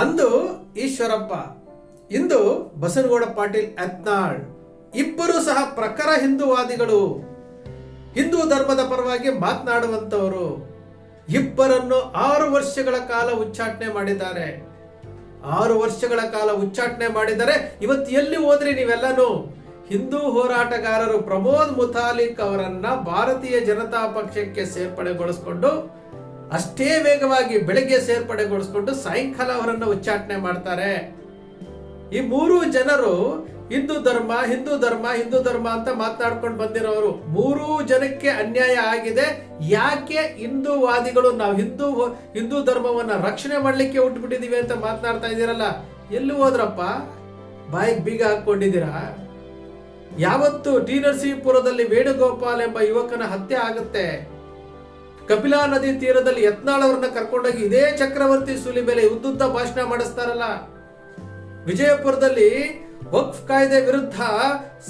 ಅಂದು ಈಶ್ವರಪ್ಪ, ಇಂದು ಬಸನಗೌಡ ಪಾಟೀಲ್ ಅತ್ನಾಳ್ ಇಬ್ಬರು ಸಹ ಪ್ರಖರ ಹಿಂದೂವಾದಿಗಳು. ಹಿಂದೂ ಧರ್ಮದ ಪರವಾಗಿ ಮಾತನಾಡುವಂತವರು ಇಬ್ಬರನ್ನು ಆರು ವರ್ಷಗಳ ಕಾಲ ಉಚ್ಚಾಟನೆ ಮಾಡಿದ್ದಾರೆ. ಆರು ವರ್ಷಗಳ ಕಾಲ ಉಚ್ಚಾಟನೆ ಮಾಡಿದರೆ ಇವತ್ತು ಎಲ್ಲಿ ಹೋದ್ರಿ ನೀವೆಲ್ಲನೂ? ಹಿಂದೂ ಹೋರಾಟಗಾರರು ಪ್ರಮೋದ್ ಮುತಾಲಿಕ್ ಅವರನ್ನ ಭಾರತೀಯ ಜನತಾ ಪಕ್ಷಕ್ಕೆ ಸೇರ್ಪಡೆಗೊಳಿಸಿಕೊಂಡು ಅಷ್ಟೇ ವೇಗವಾಗಿ ಬೆಳಗ್ಗೆ ಸೇರ್ಪಡೆಗೊಳಿಸ್ಕೊಂಡು ಸಾಯಂಕಾಲ ಅವರನ್ನು ಉಚ್ಚಾಟನೆ ಮಾಡ್ತಾರೆ. ಈ ಮೂರು ಜನರು ಹಿಂದೂ ಧರ್ಮ ಹಿಂದೂ ಧರ್ಮ ಹಿಂದೂ ಧರ್ಮ ಅಂತ ಮಾತನಾಡ್ಕೊಂಡು ಬಂದಿರೋರು. ಮೂರೂ ಜನಕ್ಕೆ ಅನ್ಯಾಯ ಆಗಿದೆ. ಯಾಕೆ ಹಿಂದೂವಾದಿಗಳು ನಾವು ಹಿಂದೂ ಹಿಂದೂ ಧರ್ಮವನ್ನ ರಕ್ಷಣೆ ಮಾಡಲಿಕ್ಕೆ ಹುಟ್ಟುಬಿಟ್ಟಿದೀವಿ ಅಂತ ಮಾತನಾಡ್ತಾ ಇದ್ದೀರಲ್ಲ? ಎಲ್ಲಿ ಹೋದ್ರಪ್ಪ? ಬಾಯಿಗೆ ಬೀಗ ಹಾಕೊಂಡಿದ್ದೀರಾ ಯಾವತ್ತು ಟಿ ನರಸೀಪುರದಲ್ಲಿ ವೇಣುಗೋಪಾಲ್ ಎಂಬ ಯುವಕನ ಹತ್ಯೆ ಆಗುತ್ತೆ. ಕಪಿಲಾ ನದಿ ತೀರದಲ್ಲಿ ಯತ್ನಾಳ್ ಅವರನ್ನ ಕರ್ಕೊಂಡೋಗಿ ಇದೇ ಚಕ್ರವರ್ತಿ ಸುಲಿ ಮೇಲೆ ಉದ್ದುದ್ದ ಭಾಷಣ ಮಾಡಿಸ್ತಾರಲ್ಲ. ವಿಜಯಪುರದಲ್ಲಿ ವಕ್ಫ್ ಕಾಯ್ದೆ ವಿರುದ್ಧ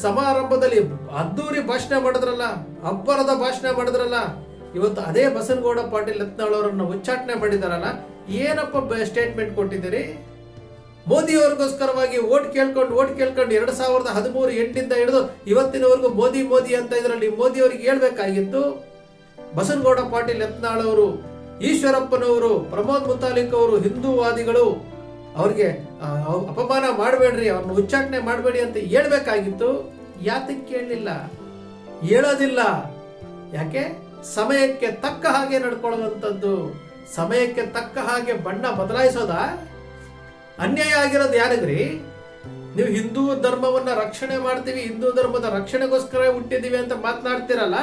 ಸಮಾರಂಭದಲ್ಲಿ ಅದ್ದೂರಿ ಭಾಷಣ ಮಾಡಿದ್ರಲ್ಲ, ಅಬ್ಬರದ ಭಾಷಣ ಮಾಡಿದ್ರಲ್ಲ. ಇವತ್ತು ಅದೇ ಬಸನಗೌಡ ಪಾಟೀಲ್ ಯತ್ನಾಳ್ ಅವರನ್ನ ಉಚ್ಚಾಟನೆ ಮಾಡಿದಾರಲ್ಲ, ಏನಪ್ಪ ಸ್ಟೇಟ್ಮೆಂಟ್ ಕೊಟ್ಟಿದ್ದೀರಿ? ಮೋದಿ ಅವ್ರಿಗೋಸ್ಕರವಾಗಿ ಓಟ್ ಕೇಳ್ಕೊಂಡು ಓಟ್ ಕೇಳ್ಕೊಂಡು ಎರಡ್ ಸಾವಿರದ ಹದಿಮೂರು ಎಂಟಿಂದ ಹಿಡಿದು ಇವತ್ತಿನವರೆಗೂ ಮೋದಿ ಮೋದಿ ಅಂತ ಇದರಲ್ಲಿ ಮೋದಿ ಅವ್ರಿಗೆ ಹೇಳ್ಬೇಕಾಗಿತ್ತು? ಬಸನಗೌಡ ಪಾಟೀಲ್ ಯತ್ನಾಳ್ ಅವರು, ಈಶ್ವರಪ್ಪನವರು, ಪ್ರಮೋದ್ ಮುತಾಲಿಕ್ ಅವರು, ಹಿಂದೂವಾದಿಗಳು, ಅವ್ರಿಗೆ ಅಪಮಾನ ಮಾಡಬೇಡ್ರಿ ಅವ್ರನ್ನ ಉಚ್ಚಾಟನೆ ಮಾಡಬೇಡಿ ಅಂತ ಹೇಳ್ಬೇಕಾಗಿತ್ತು. ಯಾತಕ್ಕೆ ಕೇಳಲಿಲ್ಲ? ಹೇಳೋದಿಲ್ಲ. ಯಾಕೆ? ಸಮಯಕ್ಕೆ ತಕ್ಕ ಹಾಗೆ ನಡ್ಕೊಳ್ಳುವಂಥದ್ದು, ಸಮಯಕ್ಕೆ ತಕ್ಕ ಹಾಗೆ ಬಣ್ಣ ಬದಲಾಯಿಸೋದಾ? ಅನ್ಯಾಯ ಆಗಿರೋದು ಯಾರಿಗ್ರಿ? ನೀವು ಹಿಂದೂ ಧರ್ಮವನ್ನ ರಕ್ಷಣೆ ಮಾಡ್ತೀವಿ, ಹಿಂದೂ ಧರ್ಮದ ರಕ್ಷಣೆಗೋಸ್ಕರ ಹುಟ್ಟಿದೀವಿ ಅಂತ ಮಾತನಾಡ್ತಿರಲ್ಲ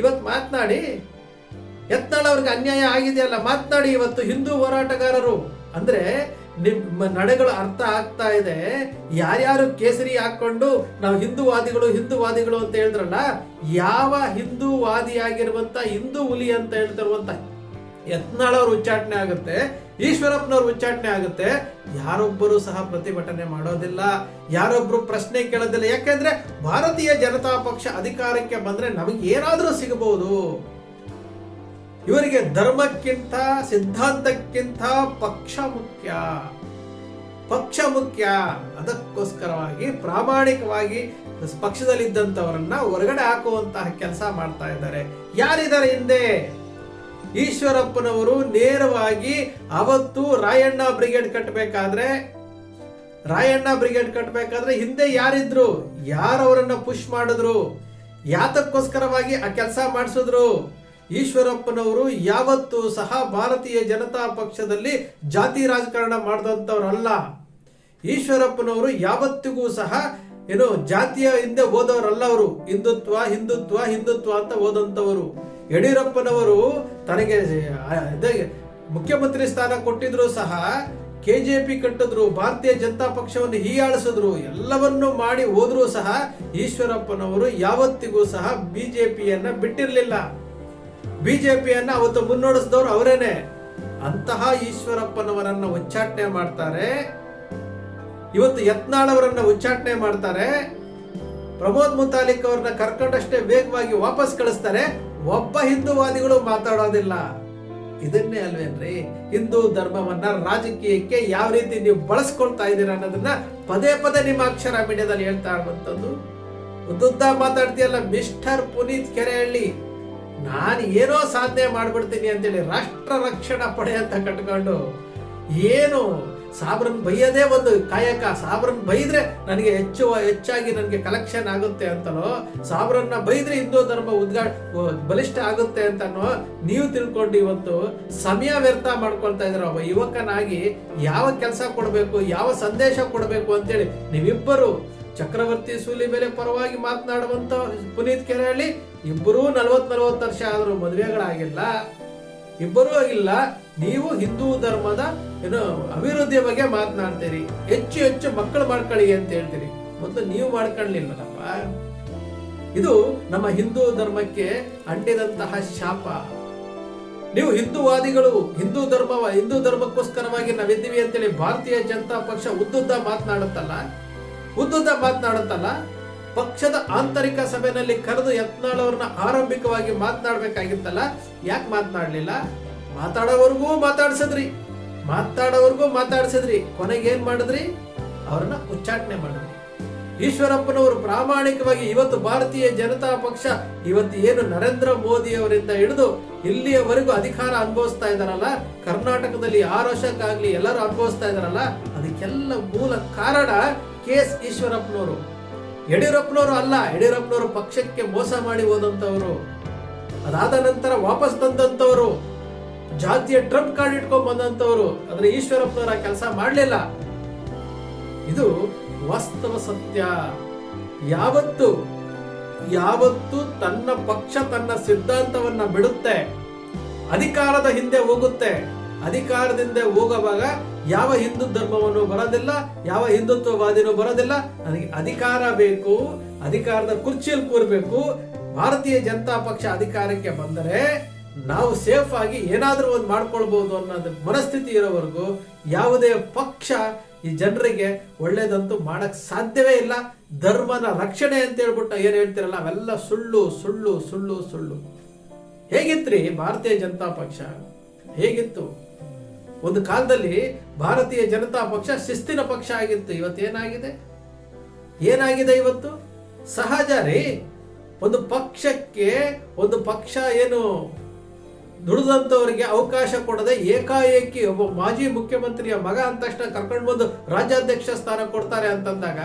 ಇವತ್ತು ಮಾತನಾಡಿ, ಯತ್ನಾಳ್ ಅವ್ರಿಗೆ ಅನ್ಯಾಯ ಆಗಿದೆಯಲ್ಲ, ಮಾತನಾಡಿ ಇವತ್ತು ಹಿಂದೂ ಹೋರಾಟಗಾರರು. ಅಂದ್ರೆ ನಿಮ್ಮ ನಡೆಗಳು ಅರ್ಥ ಆಗ್ತಾ ಇದೆ, ಯಾರ್ಯಾರು ಕೇಸರಿ ಹಾಕೊಂಡು ನಾವು ಹಿಂದೂವಾದಿಗಳು ಹಿಂದೂವಾದಿಗಳು ಅಂತ ಹೇಳಿದ್ರಲ್ಲ, ಯಾವ ಹಿಂದೂವಾದಿಯಾಗಿರುವಂತ ಹಿಂದೂ ಹುಲಿ ಅಂತ ಹೇಳ್ತಿರುವಂತ ಯತ್ನಾಳ್ ಅವ್ರ ಉಚ್ಚಾಟನೆ ಆಗುತ್ತೆ, ಈಶ್ವರಪ್ಪನವ್ರ ಉಚ್ಚಾಟನೆ ಆಗುತ್ತೆ. ಯಾರೊಬ್ಬರು ಸಹ ಪ್ರತಿಭಟನೆ ಮಾಡೋದಿಲ್ಲ ಯಾರೊಬ್ಬರು ಪ್ರಶ್ನೆ ಕೇಳೋದಿಲ್ಲ. ಯಾಕೆಂದ್ರೆ ಭಾರತೀಯ ಜನತಾ ಪಕ್ಷ ಅಧಿಕಾರಕ್ಕೆ ಬಂದ್ರೆ ನಮಗೆ ಏನಾದರೂ ಸಿಗಬಹುದು. ಇವರಿಗೆ ಧರ್ಮಕ್ಕಿಂತ, ಸಿದ್ಧಾಂತಕ್ಕಿಂತ ಪಕ್ಷ ಮುಖ್ಯ. ಪಕ್ಷ ಮುಖ್ಯ. ಅದಕ್ಕೋಸ್ಕರವಾಗಿ ಪ್ರಾಮಾಣಿಕವಾಗಿ ಪಕ್ಷದಲ್ಲಿದ್ದಂಥವರನ್ನ ಹೊರಗಡೆ ಹಾಕುವಂತಹ ಕೆಲಸ ಮಾಡ್ತಾ ಇದ್ದಾರೆ. ಯಾರಿದ್ದಾರೆ ಹಿಂದೆ? ಈಶ್ವರಪ್ಪನವರು ನೇರವಾಗಿ ಅವತ್ತು ರಾಯಣ್ಣ ಬ್ರಿಗೇಡ್ ಕಟ್ಟಬೇಕಾದ್ರೆ ರಾಯಣ್ಣ ಬ್ರಿಗೇಡ್ ಕಟ್ಟಬೇಕಾದ್ರೆ ಹಿಂದೆ ಯಾರಿದ್ರು? ಯಾರವರನ್ನ ಪುಷ್ ಮಾಡಿದ್ರು? ಯಾತಕ್ಕೋಸ್ಕರವಾಗಿ ಆ ಕೆಲಸ ಮಾಡಿಸಿದ್ರು? ಈಶ್ವರಪ್ಪನವರು ಯಾವತ್ತೂ ಸಹ ಭಾರತೀಯ ಜನತಾ ಪಕ್ಷದಲ್ಲಿ ಜಾತಿ ರಾಜಕಾರಣ ಮಾಡಿದಂಥವ್ರಲ್ಲ. ಈಶ್ವರಪ್ಪನವರು ಯಾವತ್ತಿಗೂ ಸಹ ಏನು ಜಾತಿಯ ಹಿಂದೆ ಓದೋರಲ್ಲ ಅವರು. ಹಿಂದುತ್ವ ಹಿಂದುತ್ವ ಹಿಂದುತ್ವ ಅಂತ ಓದಂತವರು ಯಡಿಯೂರಪ್ಪನವರು ತನಗೆ ಮುಖ್ಯಮಂತ್ರಿ ಸ್ಥಾನ ಕೊಟ್ಟಿದ್ರು ಸಹ ಕೆ ಜೆ ಪಿ ಕಟ್ಟಿದ್ರು, ಭಾರತೀಯ ಜನತಾ ಪಕ್ಷವನ್ನು ಹೀಯಾಳಿಸಿದ್ರು, ಎಲ್ಲವನ್ನೂ ಮಾಡಿ ಹೋದ್ರೂ ಸಹ ಈಶ್ವರಪ್ಪನವರು ಯಾವತ್ತಿಗೂ ಸಹ ಬಿಜೆಪಿಯನ್ನ ಬಿಟ್ಟಿರಲಿಲ್ಲ. ಬಿಜೆಪಿಯನ್ನ ಅವತ್ತು ಮುನ್ನೋಡಿಸಿದವರು ಅವರೇನೆ. ಅಂತಹ ಈಶ್ವರಪ್ಪನವರನ್ನ ಉಚ್ಚಾಟನೆ ಮಾಡ್ತಾರೆ. ಇವತ್ತು ಯತ್ನಾಳ್ ಅವರನ್ನ ಉಚ್ಚಾಟನೆ ಮಾಡ್ತಾರೆ. ಪ್ರಮೋದ್ ಮುತಾಲಿಕ್ ಅವ್ರನ್ನ ಕರ್ಕೊಂಡಷ್ಟೇ ವೇಗವಾಗಿ ವಾಪಸ್ ಕಳಿಸ್ತಾರೆ. ಒಬ್ಬ ಹಿಂದೂವಾದಿಗಳು ಮಾತಾಡೋದಿಲ್ಲ. ಇದನ್ನೇ ಅಲ್ವೇನ್ರಿ ಹಿಂದೂ ಧರ್ಮವನ್ನ ರಾಜಕೀಯಕ್ಕೆ ಯಾವ ರೀತಿ ನೀವು ಬಳಸ್ಕೊಳ್ತಾ ಇದ್ದೀರಾ ಅನ್ನೋದನ್ನ ಪದೇ ಪದೇ ನಿಮ್ಮ ಅಕ್ಷರ ಮೀಡಿಯಾದಲ್ಲಿ ಹೇಳ್ತಾ ಇರುವಂತದ್ದು ಉದ್ದುದ್ದ ಮಾತಾಡ್ತೀಯಲ್ಲ, ಮಿಸ್ಟರ್ ಪುನೀತ್ ಕೆರೆಹಳ್ಳಿ. ನಾನು ಏನೋ ಸಾಧನೆ ಮಾಡ್ಬಿಡ್ತೀನಿ ಅಂತೇಳಿ ರಾಷ್ಟ್ರ ರಕ್ಷಣಾ ಪಡೆ ಅಂತ ಕಟ್ಕೊಂಡು ಏನು ಸಾಬ್ರನ್ ಬೈಯೋದೇ ಒಂದು ಕಾಯಕ. ಸಾಬ್ರನ್ ಬೈದ್ರೆ ನನಗೆ ಹೆಚ್ಚು ಹೆಚ್ಚಾಗಿ ನನಗೆ ಕಲೆಕ್ಷನ್ ಆಗುತ್ತೆ ಅಂತನೋ, ಸಾಬ್ರನ್ನ ಬೈದ್ರೆ ಹಿಂದೂ ಧರ್ಮ ಉದ್ಘಾ ಬಲಿಷ್ಠ ಆಗುತ್ತೆ ಅಂತನೋ, ನೀವು ತಿಳ್ಕೊಂಡು ಇವತ್ತು ಸಮಯ ವ್ಯರ್ಥ ಮಾಡ್ಕೊಳ್ತಾ ಇದ್ರ ಒಬ್ಬ ಯುವಕನಾಗಿ ಯಾವ ಕೆಲಸ ಕೊಡಬೇಕು, ಯಾವ ಸಂದೇಶ ಕೊಡಬೇಕು ಅಂತೇಳಿ ನೀವಿಬ್ಬರು ಚಕ್ರವರ್ತಿ ಸೂಲಿ ಮೇಲೆ ಪರವಾಗಿ ಮಾತನಾಡುವಂತ ಪುನೀತ್ ಕೆರೆಹಳ್ಳಿ ಇಬ್ಬರೂ ನಲವತ್ ನಲ್ವತ್ತು ವರ್ಷ ಆದ್ರೂ ಮದುವೆಗಳಾಗಿಲ್ಲ. ಇಬ್ಬರೂ ಆಗಿಲ್ಲ, ನೀವು ಹಿಂದೂ ಧರ್ಮದ, ಏನು, ಅಭಿವೃದ್ಧಿಯ ಬಗ್ಗೆ ಮಾತನಾಡ್ತೀರಿ. ಹೆಚ್ಚು ಹೆಚ್ಚು ಮಕ್ಕಳು ಮಾಡ್ಕೊಳ್ಳಿ ಅಂತ ಹೇಳ್ತೀರಿ. ಮೊದಲು ನೀವು ಮಾಡ್ಕೊಳ್ಳಿಲ್ಲಪ್ಪ ಇದು ನಮ್ಮ ಹಿಂದೂ ಧರ್ಮಕ್ಕೆ ಅಂಟಿದಂತಹ ಶಾಪ. ನೀವು ಹಿಂದೂವಾದಿಗಳು, ಹಿಂದೂ ಧರ್ಮ, ಹಿಂದೂ ಧರ್ಮಕ್ಕೋಸ್ಕರವಾಗಿ ನಾವಿದ್ದೀವಿ ಅಂತೇಳಿ ಭಾರತೀಯ ಜನತಾ ಪಕ್ಷ ಉದ್ದುದ್ದ ಮಾತನಾಡುತ್ತಲ್ಲ? ಉದ್ದುದ್ದ ಮಾತನಾಡುತ್ತಲ್ಲ? ಪಕ್ಷದ ಆಂತರಿಕ ಸಭೆಯಲ್ಲಿ ಕರೆದು ಯತ್ನಾಳ್ ಅವ್ರನ್ನ ಆರಂಭಿಕವಾಗಿ ಮಾತನಾಡ್ಬೇಕಾಗಿತ್ತಲ್ಲ? ಯಾಕೆ ಮಾತನಾಡ್ಲಿಲ್ಲ? ಮಾತಾಡೋವರೆಗೂ ಮಾತಾಡ್ಸಿದ್ರಿ. ಮಾತಾಡೋವರೆಗೂ ಮಾತಾಡ್ಸಿದ್ರಿ. ಕೊನೆಗೆ ಏನ್ ಮಾಡಿದ್ರಿ? ಅವ್ರನ್ನ ಉಚ್ಚಾಟನೆ ಮಾಡಿದ್ರಿ. ಈಶ್ವರಪ್ಪನವರು ಪ್ರಾಮಾಣಿಕವಾಗಿ ಇವತ್ತು ಭಾರತೀಯ ಜನತಾ ಪಕ್ಷ ಇವತ್ತು ಏನು ನರೇಂದ್ರ ಮೋದಿ ಅವರಿಂದ ಹಿಡಿದು ಇಲ್ಲಿಯವರೆಗೂ ಅಧಿಕಾರ ಅನುಭವಿಸ್ತಾ ಇದಾರಲ್ಲ ಕರ್ನಾಟಕದಲ್ಲಿ ಆರು ವರ್ಷಕ್ಕಾಗ್ಲಿ ಎಲ್ಲರೂ ಅನುಭವಿಸ್ತಾ ಇದಾರಲ್ಲ ಅದಕ್ಕೆಲ್ಲ ಮೂಲ ಕಾರಣ ಕೆ ಎಸ್ ಈಶ್ವರಪ್ಪನವರು. ಯಡಿಯೂರಪ್ಪನವರು ಅಲ್ಲ, ಯಡಿಯೂರಪ್ಪನವರು ಪಕ್ಷಕ್ಕೆ ಮೋಸ ಮಾಡಿ ಹೋದಂಥವರು. ಅದಾದ ನಂತರ ವಾಪಸ್ ಬಂದಂತವರು ಜಾತಿಯ ಟ್ರಂಪ್ ಕಾರ್ಡ್ ಇಟ್ಕೊಂಡ್ ಬಂದಂತವರು ಆದ್ರೆ ಈಶ್ವರಪ್ಪನವರ ಕೆಲಸ ಮಾಡಲಿಲ್ಲ. ಇದು ವಾಸ್ತವ ಸತ್ಯ. ಯಾವತ್ತು ಯಾವತ್ತು ತನ್ನ ಪಕ್ಷ ತನ್ನ ಸಿದ್ಧಾಂತವನ್ನ ಬಿಡುತ್ತೆ, ಅಧಿಕಾರದ ಹಿಂದೆ ಹೋಗುತ್ತೆ. ಅಧಿಕಾರದಿಂದ ಹೋಗುವಾಗ ಯಾವ ಹಿಂದೂ ಧರ್ಮವನ್ನು ಬರೋದಿಲ್ಲ, ಯಾವ ಹಿಂದುತ್ವವಾದಿನೂ ಬರೋದಿಲ್ಲ. ನನಗೆ ಅಧಿಕಾರ ಬೇಕು, ಅಧಿಕಾರದ ಕುರ್ಚಿಯಲ್ಲಿ ಕೂರಬೇಕು. ಭಾರತೀಯ ಜನತಾ ಪಕ್ಷ ಅಧಿಕಾರಕ್ಕೆ ಬಂದರೆ ನಾವು ಸೇಫ್ ಆಗಿ ಏನಾದರೂ ಒಂದು ಮಾಡ್ಕೊಳ್ಬಹುದು ಅನ್ನೋದು ಮನಸ್ಥಿತಿ ಇರೋವರೆಗೂ ಯಾವುದೇ ಪಕ್ಷ ಈ ಜನರಿಗೆ ಒಳ್ಳೇದಂತೂ ಮಾಡಕ್ ಸಾಧ್ಯವೇ ಇಲ್ಲ. ಧರ್ಮನ ರಕ್ಷಣೆ ಅಂತ ಹೇಳ್ಬಿಟ್ಟು ಏನ್ ಹೇಳ್ತಿರಲ್ಲ, ಅವೆಲ್ಲ ಸುಳ್ಳು ಸುಳ್ಳು ಸುಳ್ಳು ಸುಳ್ಳು. ಹೇಗಿತ್ರಿ ಭಾರತೀಯ ಜನತಾ ಪಕ್ಷ? ಹೇಗಿತ್ತು? ಒಂದು ಕಾಲದಲ್ಲಿ ಭಾರತೀಯ ಜನತಾ ಪಕ್ಷ ಶಿಸ್ತಿನ ಪಕ್ಷ ಆಗಿತ್ತು. ಇವತ್ತು ಏನಾಗಿದೆ? ಏನಾಗಿದೆ ಇವತ್ತು? ಸಹಜ ರೀ. ಒಂದು ಪಕ್ಷಕ್ಕೆ, ಒಂದು ಪಕ್ಷ ಏನು ದುಡಿದಂತವರಿಗೆ ಅವಕಾಶ ಕೊಡದೆ ಏಕಾಏಕಿ ಒಬ್ಬ ಮಾಜಿ ಮುಖ್ಯಮಂತ್ರಿಯ ಮಗ ಅಂದ ತಕ್ಷಣ ಕರ್ಕೊಂಡು ಬಂದು ರಾಜ್ಯಾಧ್ಯಕ್ಷ ಸ್ಥಾನ ಕೊಡ್ತಾರೆ ಅಂತಂದಾಗ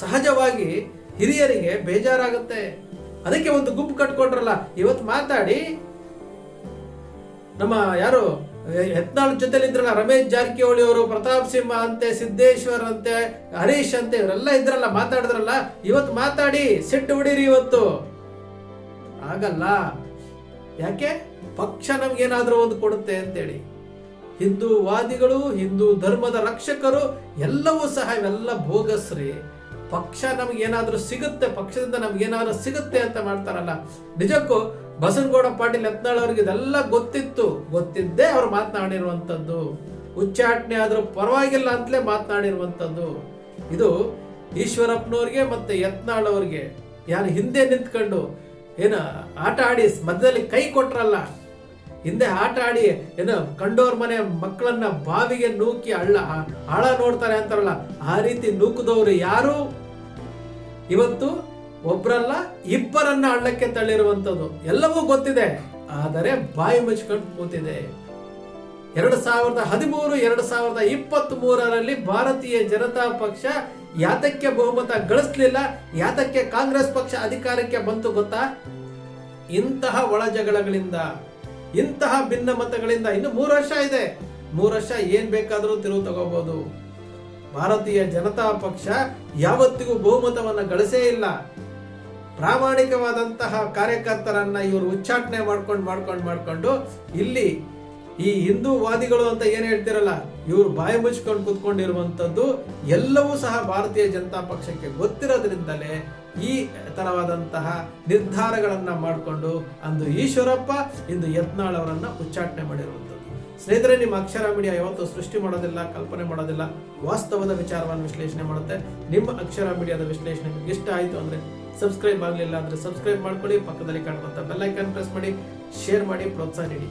ಸಹಜವಾಗಿ ಹಿರಿಯರಿಗೆ ಬೇಜಾರಾಗುತ್ತೆ. ಅದಕ್ಕೆ ಒಂದು ಗುಂಪು ಕಟ್ಕೊಂಡ್ರಲ್ಲ, ಇವತ್ತು ಮಾತಾಡಿ. ನಮ್ಮ ಯಾರು? ಯತ್ನಾಳ್ ಜೊತೆಲಿ ಇದ್ರಲ್ಲ ರಮೇಶ್ ಜಾರಕಿಹೊಳಿ ಅವರು, ಪ್ರತಾಪ್ ಸಿಂಹ ಅಂತೆ, ಸಿದ್ದೇಶ್ವರ್ ಅಂತೆ, ಹರೀಶ್ ಅಂತೆ, ಇವರೆಲ್ಲ ಇದ್ರಲ್ಲ, ಮಾತಾಡಿದ್ರಲ್ಲ, ಇವತ್ತು ಮಾತಾಡಿ, ಸಿಟ್ಟು ಹೊಡೀರಿ ಇವತ್ತು. ಆಗಲ್ಲ. ಯಾಕೆ? ಪಕ್ಷ ನಮ್ಗೇನಾದ್ರೂ ಒಂದು ಕೊಡುತ್ತೆ ಅಂತೇಳಿ. ಹಿಂದೂ ವಾದಿಗಳು, ಹಿಂದೂ ಧರ್ಮದ ರಕ್ಷಕರು, ಎಲ್ಲವೂ ಸಹ ಇವೆಲ್ಲ ಭೋಗಸ್ರಿ ಪಕ್ಷ ನಮ್ಗೇನಾದ್ರೂ ಸಿಗುತ್ತೆ, ಪಕ್ಷದಿಂದ ನಮ್ಗೇನಾದ್ರೂ ಸಿಗುತ್ತೆ ಅಂತ ಮಾಡ್ತಾರಲ್ಲ. ನಿಜಕ್ಕೂ ಬಸನಗೌಡ ಪಾಟೀಲ್ ಯತ್ನಾಳ್ ಅವ್ರಿಗೆ ಇದೆಲ್ಲ ಗೊತ್ತಿತ್ತು. ಗೊತ್ತಿದ್ದೇ ಅವ್ರು ಮಾತನಾಡಿರುವಂಥದ್ದು. ಉಚ್ಚಾಟನೆ ಆದರೂ ಪರವಾಗಿಲ್ಲ ಅಂತಲೇ ಮಾತನಾಡಿರುವಂಥದ್ದು. ಇದು ಈಶ್ವರಪ್ಪನವ್ರಿಗೆ ಮತ್ತೆ ಯತ್ನಾಳ್ ಅವ್ರಿಗೆ. ಯಾರು ಹಿಂದೆ ನಿಂತ್ಕೊಂಡು ಏನು ಆಟ ಆಡಿ ಮಧ್ಯದಲ್ಲಿ ಕೈ ಕೊಟ್ರಲ್ಲ. ಹಿಂದೆ ಆಟ ಆಡಿ ಏನು ಕಂಡೋರ್ ಮನೆ ಮಕ್ಕಳನ್ನ ಬಾವಿಗೆ ನೂಕಿ ಅಳ್ಳ ಆಳ ನೋಡ್ತಾರೆ ಅಂತಾರಲ್ಲ, ಆ ರೀತಿ ನೂಕದವರು ಯಾರು? ಇವತ್ತು ಒಬ್ರಲ್ಲ ಇಬ್ಬರನ್ನ ಹಳ್ಳಕ್ಕೆ ತಳ್ಳಿರುವಂಥದ್ದು ಎಲ್ಲವೂ ಗೊತ್ತಿದೆ. ಆದರೆ ಬಾಯಿ ಮುಚ್ಕೊಂಡು ಕೂತಿದೆ. ಎರಡು ಸಾವಿರದ ಹದಿಮೂರು, ಎರಡು ಸಾವಿರದ ಇಪ್ಪತ್ತ್ ಮೂರರಲ್ಲಿ ಭಾರತೀಯ ಜನತಾ ಪಕ್ಷ ಯಾತಕ್ಕೆ ಬಹುಮತ ಗಳಿಸ್ಲಿಲ್ಲ? ಯಾತಕ್ಕೆ ಕಾಂಗ್ರೆಸ್ ಪಕ್ಷ ಅಧಿಕಾರಕ್ಕೆ ಬಂತು ಗೊತ್ತಾ? ಇಂತಹ ಒಳ ಜಗಳಗಳಿಂದ, ಇಂತಹ ಭಿನ್ನಮತಗಳಿಂದ ಇನ್ನು ಮೂರು ವರ್ಷ ಇದೆ. ಮೂರು ವರ್ಷ ಏನ್ ಬೇಕಾದರೂ ತಿರುವು ತಗೋಬಹುದು ಭಾರತೀಯ ಜನತಾ ಪಕ್ಷ ಯಾವತ್ತಿಗೂ ಬಹುಮತವನ್ನು ಗಳಿಸೇ ಇಲ್ಲ. ಪ್ರಾಮಾಣಿಕವಾದಂತಹ ಕಾರ್ಯಕರ್ತರನ್ನ ಇವರು ಉಚ್ಚಾಟನೆ ಮಾಡ್ಕೊಂಡು ಮಾಡ್ಕೊಂಡು ಮಾಡ್ಕೊಂಡು ಇಲ್ಲಿ ಈ ಹಿಂದೂವಾದಿಗಳು ಅಂತ ಏನು ಹೇಳ್ತಿರಲ್ಲ, ಇವರು ಬಾಯಿ ಮುಚ್ಕೊಂಡು ಕುತ್ಕೊಂಡಿರುವಂತದ್ದು ಎಲ್ಲವೂ ಸಹ ಭಾರತೀಯ ಜನತಾ ಪಕ್ಷಕ್ಕೆ ಗೊತ್ತಿರೋದ್ರಿಂದಲೇ ಈ ತರವಾದಂತಹ ನಿರ್ಧಾರಗಳನ್ನು ಮಾಡಿಕೊಂಡು ಅಂದು ಈಶ್ವರಪ್ಪ ಇಂದು ಯತ್ನಾಳ್ ಅವರನ್ನ ಉಚ್ಚಾಟನೆ ಮಾಡಿರುವಂಥದ್ದು. ಸ್ನೇಹಿತರೆ, ನಿಮ್ಮ ಅಕ್ಷರ ಮೀಡಿಯಾ ಯಾವತ್ತೂ ಸೃಷ್ಟಿ ಮಾಡೋದಿಲ್ಲ, ಕಲ್ಪನೆ ಮಾಡೋದಿಲ್ಲ, ವಾಸ್ತವದ ವಿಚಾರವನ್ನು ವಿಶ್ಲೇಷಣೆ ಮಾಡುತ್ತೆ. ನಿಮ್ಮ ಅಕ್ಷರ ಮೀಡಿಯಾದ ವಿಶ್ಲೇಷಣೆ ನಿಮಗೆ ಇಷ್ಟ ಆಯಿತು ಅಂದ್ರೆ ಸಬ್ಸ್ಕ್ರೈಬ್ ಆಗಲಿಲ್ಲ ಅಂದ್ರೆ ಸಬ್ಸ್ಕ್ರೈಬ್ ಮಾಡ್ಕೊಳ್ಳಿ ಪಕ್ಕದಲ್ಲಿ ಕಾಣುವಂಥ ಬೆಲ್ಲೈಕನ್ ಪ್ರೆಸ್ ಮಾಡಿ ಶೇರ್ ಮಾಡಿ ಪ್ರೋತ್ಸಾಹ ನೀಡಿ.